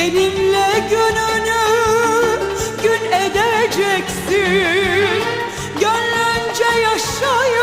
Benimle gününü gün edeceksin. Gönlünce yaşayıp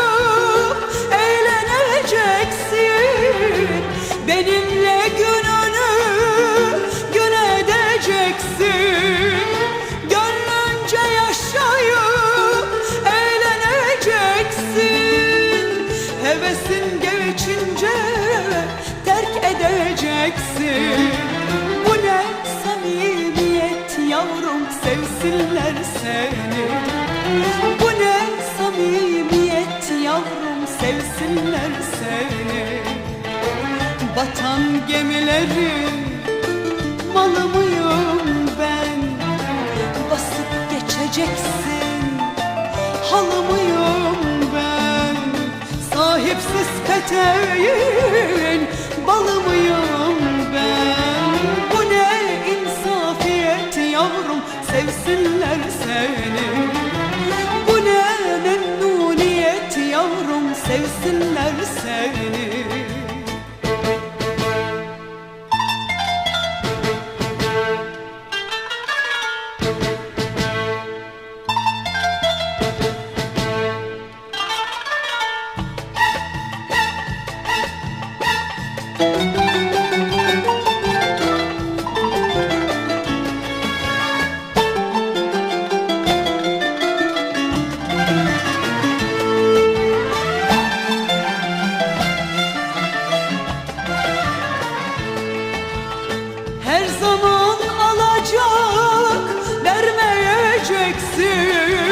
Batan gemilerin malı ben? Basıp geçeceksin halı mıyım ben? Sahipsiz peteğin balı mıyım ben? Bu ne insafiyet yavrum sevsinler seni. Bu ne memnuniyet yavrum sevsinler seni zaman alacak vermeyeceksin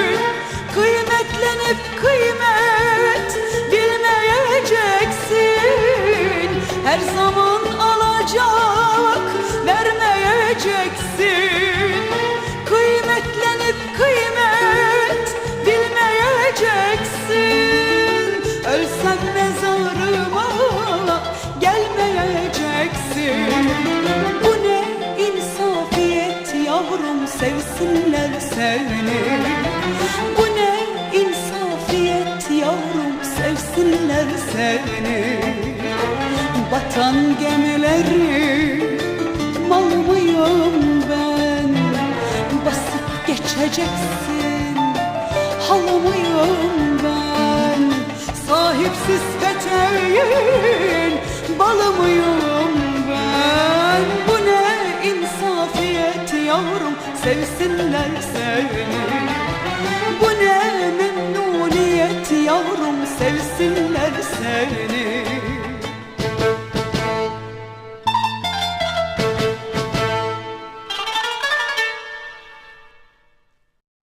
sevsinler seni. Bu ne insafiyet yavrum sevsinler seni. Batan gemileri mal mıyım ben? Basıp geçeceksin halı mıyım ben? Sahipsiz peteğin balı sevsinler seni